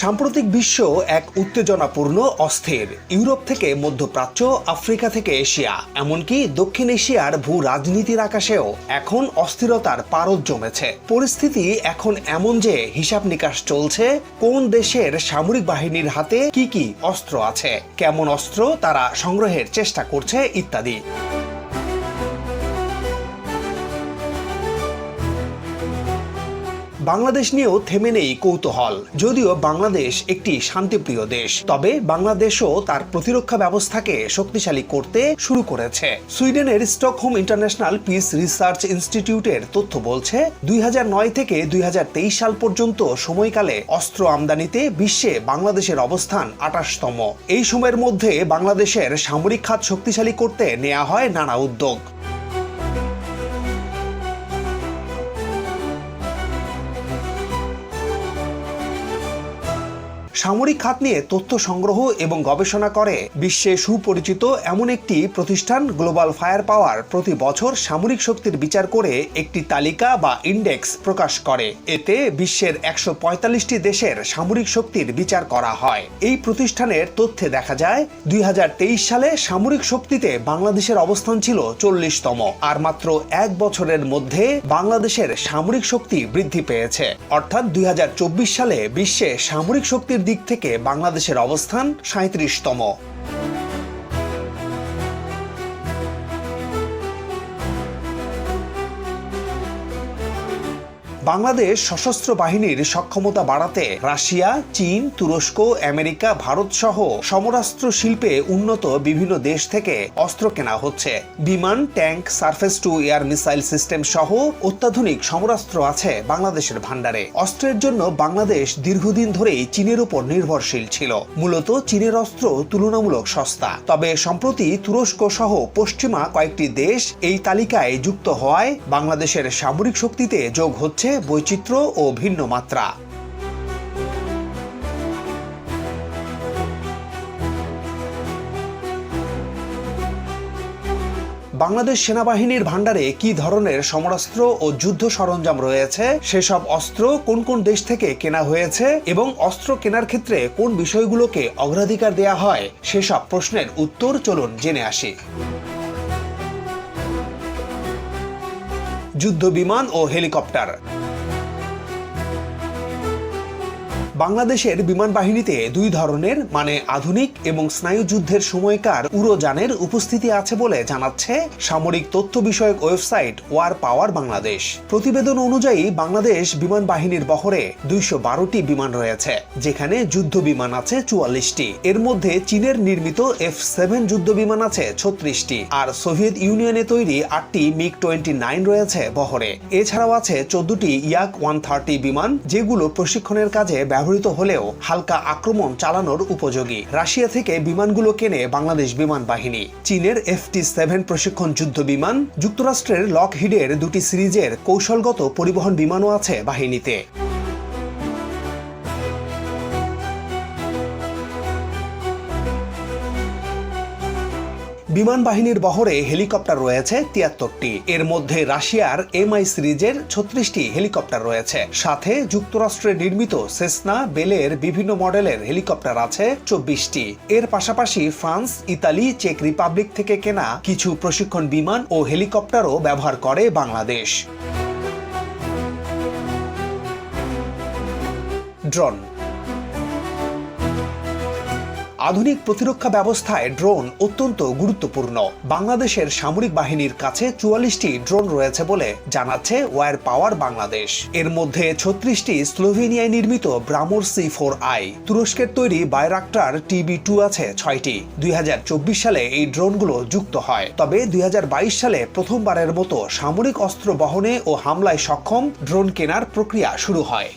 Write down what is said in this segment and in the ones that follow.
সাম্প্রতিক বিশ্ব এক উত্তেজনাপূর্ণ, অস্থির। ইউরোপ থেকে মধ্যপ্রাচ্য, আফ্রিকা থেকে এশিয়া। এমনকি দক্ষিণ এশিয়ার ভূ রাজনীতির আকাশেও এখন অস্থিরতার পারদ জমেছে। পরিস্থিতি এখন এমন যে হিসাব নিকাশ চলছে, কোন দেশের সামরিক বাহিনীর হাতে কি কি অস্ত্র আছে, কেমন অস্ত্র তারা সংগ্রহের চেষ্টা করছে ইত্যাদি। বাংলাদেশ নিয়েও থেমে নেই কৌতূহল। যদিও বাংলাদেশ একটি শান্তিপ্রিয় দেশ, তবে বাংলাদেশও তার প্রতিরক্ষা ব্যবস্থাকে শক্তিশালী করতে শুরু করেছে। সুইডেনের স্টকহোম ইন্টারন্যাশনাল পিস রিসার্চ ইনস্টিটিউটের তথ্য বলছে, দুই হাজার নয় থেকে দুই হাজার তেইশ সাল পর্যন্ত সময়কালে অস্ত্র আমদানিতে বিশ্বে বাংলাদেশের অবস্থান আঠাশতম। এই সময়ের মধ্যে বাংলাদেশের সামরিক খাত শক্তিশালী করতে নেওয়া হয় নানা উদ্যোগ। সামরিক খাত নিয়ে তথ্য সংগ্রহ এবং গবেষণা করে। বিশ্বে সুপরিচিত এমন একটি প্রতিষ্ঠান গ্লোবাল ফায়ার পাওয়ার প্রতি বছর সামরিক শক্তির বিচার করে একটি তালিকা বা ইন্ডেক্স প্রকাশ করে। এতে বিশ্বের একশো পঁয়তাল্লিশটি দেশের সামরিক শক্তির বিচার করা হয়। এই প্রতিষ্ঠানের তথ্যে দেখা যায়, দুই হাজার তেইশ সালে সামরিক শক্তিতে বাংলাদেশের অবস্থান ছিল চল্লিশতম, আর মাত্র এক বছরের মধ্যে বাংলাদেশের সামরিক শক্তি বৃদ্ধি পেয়েছে। অর্থাৎ দুই হাজার চব্বিশ সালে বিশ্বে সামরিক শক্তির দিক থেকে বাংলাদেশের অবস্থান সাঁত্রিশতম বাংলাদেশ সশস্ত্র বাহিনীর সক্ষমতা বাড়াতে রাশিয়া, চীন, তুরস্ক, আমেরিকা, ভারত সহ সমরাস্ত্র শিল্পে উন্নত বিভিন্ন দেশ থেকে অস্ত্র কেনা হচ্ছে। বিমান, tank, surface to air missile system সহ অত্যাধুনিক সমরাস্ত্র আছে বাংলাদেশের ভান্ডারে অস্ত্রের জন্য বাংলাদেশ দীর্ঘদিন ধরেই চীনের উপর নির্ভরশীল ছিল। মূলত চীনের অস্ত্র তুলনামূলক সস্তা। তবে সম্প্রতি তুরস্ক সহ পশ্চিমা কয়েকটি দেশ এই তালিকায় যুক্ত হওয়ায় বাংলাদেশের সামরিক শক্তিতে যোগ হচ্ছে বৈচিত্র্য ও ভিন্ন মাত্রা। বাংলাদেশ সেনাবাহিনীর ভান্ডারে কি ধরনের সমরাস্ত্র ও যুদ্ধ সরঞ্জাম রয়েছে? সেসব অস্ত্র কোন কোন দেশ থেকে কেনা হয়েছে? এবং অস্ত্র কেনার ক্ষেত্রে কোন বিষয়গুলোকে অগ্রাধিকার দেয়া হয়? সেসব প্রশ্নের উত্তর চলুন জেনে আসি। যুদ্ধ বিমান ও হেলিকপ্টার। বাংলাদেশের বিমান বাহিনীতে দুই ধরনের মানে আধুনিক এবং স্নায়ুযুদ্ধের সময়কার উড়োযানের উপস্থিতি আছে বলে জানাচ্ছে সামরিক তথ্য বিষয়ক ওয়েবসাইট ওয়ার পাওয়ার বাংলাদেশ। প্রতিবেদন অনুযায়ী বাংলাদেশ বিমান বাহিনীর বহরে দুইশো বিমান রয়েছে, যেখানে যুদ্ধ বিমান আছে চুয়াল্লিশটি। এর মধ্যে চীনের নির্মিত এফ সেভেন যুদ্ধ বিমান আছে ছত্রিশটি আর সোভিয়েত ইউনিয়নে তৈরি আটটি মিগ টোয়েন্টি নাইন রয়েছে বহরে। এছাড়াও আছে চোদ্দটি ইয়াক ওয়ান থার্টি বিমান, যেগুলো প্রশিক্ষণের কাজে ব্যবহৃত হলেও হালকা আক্রমণ চালানোর উপযোগী। রাশিয়া থেকে বিমানগুলো কেনে বাংলাদেশ বিমান বাহিনী। চীনের এফটি সেভেন প্রশিক্ষণ যুদ্ধ বিমান, যুক্তরাষ্ট্রের লকহিডের দুটি সিরিজের কৌশলগত পরিবহন বিমানও আছে বাহিনীতে। বিমান বাহিনীর বহরে হেলিকপ্টার রয়েছে তিয়াত্তরটি। এর মধ্যে রাশিয়ার এমআই সিরিজের ছত্রিশটি হেলিকপ্টার রয়েছে। সাথে যুক্তরাষ্ট্রে নির্মিত সেসনা, বেলের বিভিন্ন মডেলের হেলিকপ্টার আছে চব্বিশটি। এর পাশাপাশি ফ্রান্স, ইতালি, চেক রিপাবলিক থেকে কেনা কিছু প্রশিক্ষণ বিমান ও হেলিকপ্টারও ব্যবহার করে বাংলাদেশ। ড্রোন আধুনিক প্রতিরক্ষা ব্যবস্থায় ড্রোন অত্যন্ত গুরুত্বপূর্ণ। বাংলাদেশের সামরিক বাহিনীর কাছে চুয়াল্লিশটি ড্রোন রয়েছে বলে জানাচ্ছে ওয়ার পাওয়ার বাংলাদেশ। এর মধ্যে ছত্রিশটি স্লোভেনিয়ায় নির্মিত ব্রামোর সি ফোর আই। তুরস্কের তৈরি বায়রাক্টার টিবি টু আছে ছয়টি। দুই হাজার চব্বিশ সালে এই ড্রোনগুলো যুক্ত হয়। তবে দুই হাজার বাইশ সালে প্রথমবারের মতো সামরিক অস্ত্র বহনে ও হামলায় সক্ষম ড্রোন কেনার প্রক্রিয়া শুরু হয়।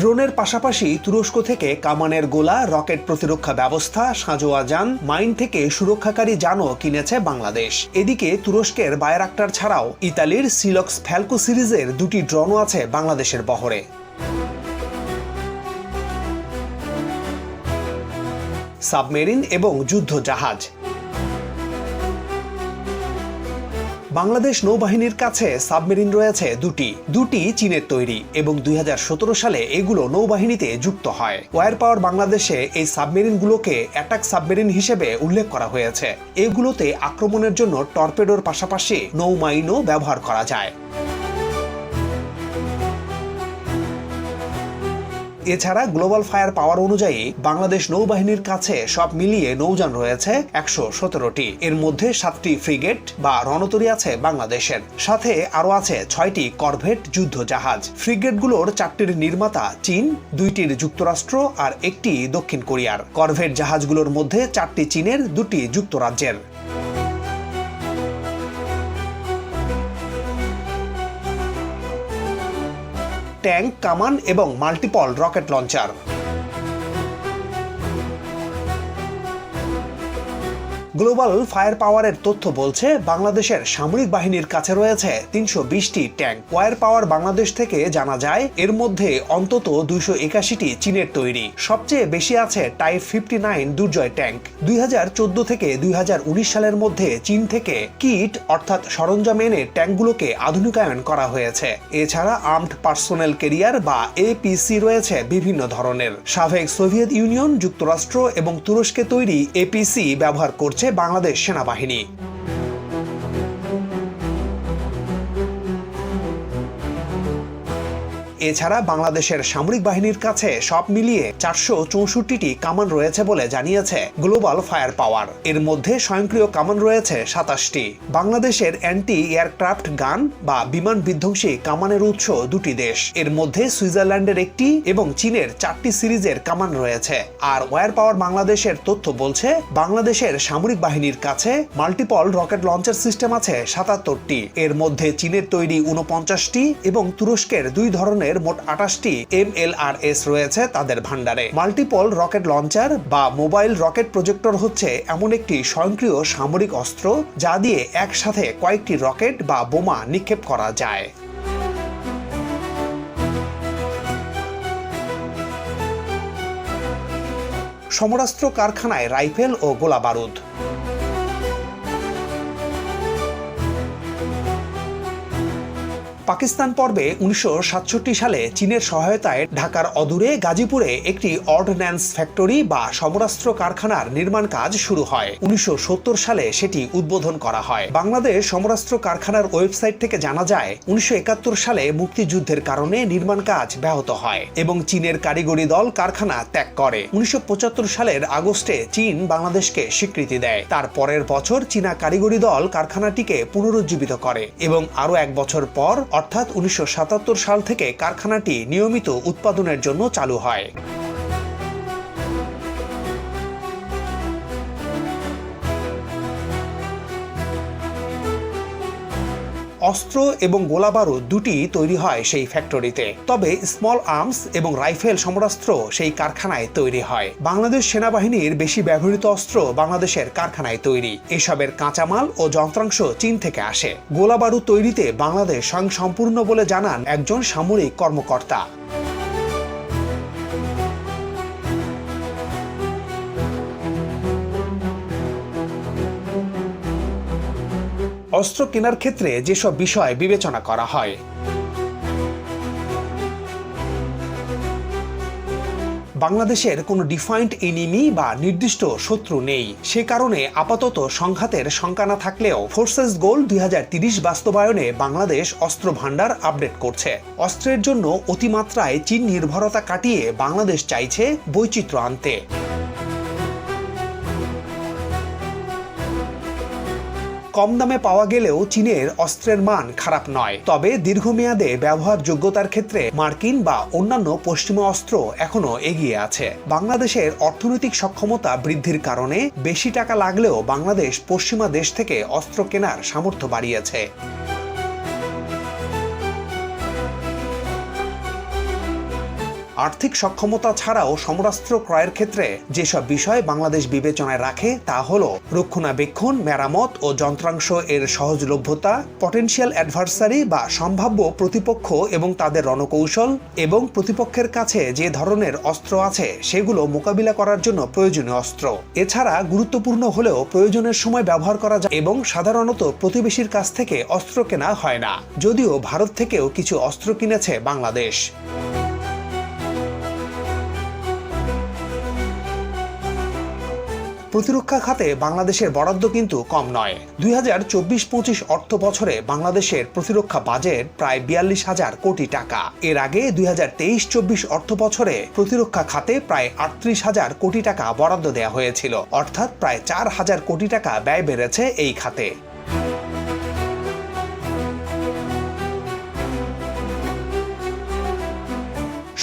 ড্রোনের পাশাপাশি তুরস্ক থেকে কামানের গোলা, রকেট প্রতিরক্ষা ব্যবস্থা সাঁজোয়া যান মাইন থেকে সুরক্ষাকারী যানও কিনেছে বাংলাদেশ। এদিকে তুরস্কের বায়রাক্টার ছাড়াও ইতালির সিলক্স ফ্যালকো সিরিজের দুটি ড্রোনও আছে বাংলাদেশের বহরে। সাবমেরিন এবং যুদ্ধ জাহাজ বাংলাদেশ নৌবাহিনীর কাছে সাবমেরিন রয়েছে দুটি। দুটি চীনের তৈরি এবং দুই হাজার সতেরো সালে এগুলো নৌবাহিনীতে যুক্ত হয়। ওয়ার পাওয়ার বাংলাদেশে এই সাবমেরিনগুলোকে অ্যাটাক সাবমেরিন হিসেবে উল্লেখ করা হয়েছে। এগুলোতে আক্রমণের জন্য টর্পেডোর পাশাপাশি নৌমাইনও ব্যবহার করা যায়। এছাড়া গ্লোবাল ফায়ার পাওয়ার অনুযায়ী বাংলাদেশ নৌবাহিনীর কাছে সব মিলিয়ে নৌযান রয়েছে একশো সতেরোটি। এর মধ্যে সাতটি ফ্রিগেট বা রণতরী আছে বাংলাদেশের। সাথে আরও আছে ছয়টি করভেট যুদ্ধ জাহাজ ফ্রিগেটগুলোর চারটির নির্মাতা চীন, দুইটির যুক্তরাষ্ট্র আর একটি দক্ষিণ কোরিয়ার। করভেট জাহাজগুলোর মধ্যে চারটি চীনের, দুটি যুক্তরাজ্যের। ট্যাঙ্ক কামান এবং multiple rocket launcher. Global fire পাওয়ারের তথ্য বলছে, বাংলাদেশের সামরিক বাহিনীর কাছে রয়েছে তিনশো বিশটি ট্যাঙ্ক। ফায়ার পাওয়ার বাংলাদেশ থেকে জানা যায়, এর মধ্যে অন্তত দুইশো একাশিটি চীনের তৈরি। সবচেয়ে বেশি আছে type fifty nine Durjoy tank. দুই হাজার চোদ্দ থেকে দুই হাজার উনিশ সালের মধ্যে চীন থেকে কিট, অর্থাৎ সরঞ্জাম এনে ট্যাঙ্কগুলোকে আধুনিকায়ন করা হয়েছে। এছাড়া আর্মড পার্সোনেল কেরিয়ার বা এপিসি রয়েছে বিভিন্ন ধরনের। সাবেক সোভিয়েত ইউনিয়ন, যুক্তরাষ্ট্র এবং তুরস্কে তৈরি এপিসি ব্যবহার করছে বাংলাদেশ সেনাবাহিনী এছাড়া বাংলাদেশের সামরিক বাহিনীর কাছে সব মিলিয়ে চারশো চৌষট্টিটি কামান রয়েছে বলে জানিয়েছে গ্লোবাল ফায়ার পাওয়ার। এর মধ্যে স্বয়ংক্রিয় কামান রয়েছে সাতাশটি। বাংলাদেশের অ্যান্টি এয়ারক্রাফট গান বা বিমান বিধ্বংসী কামানের উৎস দুটি দেশ। এর মধ্যে সুইজারল্যান্ডের একটি এবং চীনের চারটি সিরিজের কামান রয়েছে। আর ওয়ার পাওয়ার বাংলাদেশের তথ্য বলছে, বাংলাদেশের সামরিক বাহিনীর কাছে মাল্টিপল রকেট লঞ্চার সিস্টেম আছে সাতাত্তরটি। এর মধ্যে চীনের তৈরি উনপঞ্চাশটি এবং তুরস্কের দুই ধরনের ধরনের মোট আঠাশটি এম এল আর এস রয়েছে তাদের ভান্ডারে মাল্টিপল রকেট লঞ্চার বা মোবাইল রকেট প্রজেক্টর হচ্ছে এমন একটি স্বয়ংক্রিয় সামরিক অস্ত্র যা দিয়ে একসাথে কয়েকটি রকেট বা বোমা নিক্ষেপ করা যায়। সমরাস্ত্র কারখানায় রাইফেল ও গোলা বারুদ পাকিস্তান পর্বে উনিশশো সাতষট্টি সালে চীনের সহায়তায় ঢাকার অদূরে গাজীপুরে একটি অর্ডন্যান্স ফ্যাক্টরি বা সমরাস্ত্র কারখানার নির্মাণ কাজ শুরু হয়। উনিশশো সালে সেটি উদ্বোধন করা হয়। বাংলাদেশ সমরাস্ত্র কারখানার ওয়েবসাইট থেকে জানা যায়, উনিশশো সালে মুক্তিযুদ্ধের কারণে নির্মাণ কাজ ব্যাহত হয় এবং চীনের কারিগরি দল কারখানা ত্যাগ করে। উনিশশো পঁচাত্তর সালের আগস্টে চীন বাংলাদেশকে স্বীকৃতি দেয়। তার পরের বছর চীনা কারিগরি দল কারখানাটিকে পুনরুজ্জীবিত করে এবং আরও এক বছর পর অর্থাৎ উনিশশো সাতাত্তর সাল থেকে কারখানাটি নিয়মিত উৎপাদনের জন্য চালু হয়। অস্ত্র এবং গোলাবারুদ দুটি তৈরি হয় সেই ফ্যাক্টরিতে তবে স্মল আর্মস এবং রাইফেল সমরাস্ত্র সেই কারখানায় তৈরি হয়। বাংলাদেশ সেনাবাহিনীর বেশি ব্যবহৃত অস্ত্র বাংলাদেশের কারখানায় তৈরি। এসবের কাঁচামাল ও যন্ত্রাংশ চীন থেকে আসে। গোলাবারুদ তৈরিতে বাংলাদেশ স্বয়ংসম্পূর্ণ বলে জানান একজন সামরিক কর্মকর্তা। অস্ত্র কেনার ক্ষেত্রে যেসব বিষয় বিবেচনা করা হয়। বাংলাদেশের কোনো ডিফাইন্ড এনিমি বা নির্দিষ্ট শত্রু নেই। সে কারণে আপাতত সংঘাতের শঙ্কা না থাকলেও ফোর্সেস গোল দুই বাস্তবায়নে বাংলাদেশ অস্ত্র ভাণ্ডার আপডেট করছে। অস্ত্রের জন্য অতিমাত্রায় চীন নির্ভরতা কাটিয়ে বাংলাদেশ চাইছে বৈচিত্র্য আনতে। কম দামে পাওয়া গেলেও চীনের অস্ত্রের মান খারাপ নয়। তবে দীর্ঘমেয়াদে ব্যবহার যোগ্যতার ক্ষেত্রে মার্কিন বা অন্যান্য পশ্চিমা অস্ত্র এখনও এগিয়ে আছে। বাংলাদেশের অর্থনৈতিক সক্ষমতা বৃদ্ধির কারণে বেশি টাকা লাগলেও বাংলাদেশ পশ্চিমা দেশ থেকে অস্ত্র কেনার সামর্থ্য বাড়িয়েছে। আর্থিক সক্ষমতা ছাড়াও সমরাস্ত্র ক্রয়ের ক্ষেত্রে যেসব বিষয় বাংলাদেশ বিবেচনায় রাখে তা হল রক্ষণাবেক্ষণ, মেরামত ও যন্ত্রাংশ এর সহজলভ্যতা পটেনশিয়াল অ্যাডভার্সারি বা সম্ভাব্য প্রতিপক্ষ এবং তাদের রণকৌশল এবং প্রতিপক্ষের কাছে যে ধরনের অস্ত্র আছে সেগুলো মোকাবিলা করার জন্য প্রয়োজনীয় অস্ত্র। এছাড়া গুরুত্বপূর্ণ হলেও প্রয়োজনের সময় ব্যবহার করা যায় এবং সাধারণত প্রতিবেশীর কাছ থেকে অস্ত্র কেনা হয় না। যদিও ভারত থেকেও কিছু অস্ত্র কিনেছে বাংলাদেশ। প্রতিরক্ষা খাতে বাংলাদেশের বরাদ্দ কিন্তু কম নয়। দুই হাজার চব্বিশ পঁচিশ অর্থ বছরে বাংলাদেশের প্রতিরক্ষা বাজেট প্রায় বিয়াল্লিশ হাজার কোটি টাকা। এর আগে দুই হাজার তেইশ চব্বিশ অর্থ বছরে প্রতিরক্ষা খাতে প্রায় আটত্রিশ হাজার কোটি টাকা বরাদ্দ দেওয়া হয়েছিল। অর্থাৎ প্রায় চার হাজার কোটি টাকা ব্যয় বেড়েছে এই খাতে।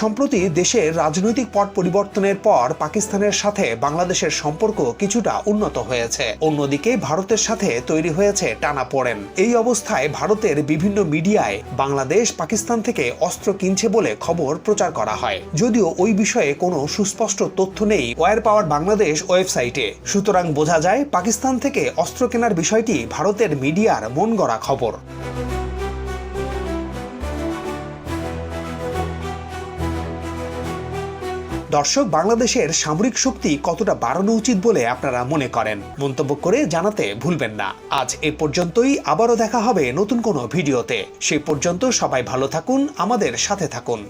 সম্প্রতি দেশের রাজনৈতিক পট পরিবর্তনের পর পাকিস্তানের সাথে বাংলাদেশের সম্পর্ক কিছুটা উন্নত হয়েছে। অন্যদিকে ভারতের সাথে তৈরি হয়েছে টানাপোড়েন এই অবস্থায় ভারতের বিভিন্ন মিডিয়ায় বাংলাদেশ পাকিস্তান থেকে অস্ত্র কিনছে বলে খবর প্রচার করা হয়। যদিও ওই বিষয়ে কোনো সুস্পষ্ট তথ্য নেই। ওয়ার পাওয়ার বাংলাদেশ ওয়েবসাইটে। সুতরাং বোঝা যায় পাকিস্তান থেকে অস্ত্র কেনার বিষয়টি ভারতের মিডিয়ার মন গড়া খবর। দর্শক, বাংলাদেশের সামরিক শক্তি কতটা বাড়ানো উচিত বলে আপনারা মনে করেন? মন্তব্য করে জানাতে ভুলবেন না। আজ এ পর্যন্তই। আবারও দেখা হবে নতুন কোনো ভিডিওতে। সে পর্যন্ত সবাই ভালো থাকুন, আমাদের সাথে থাকুন।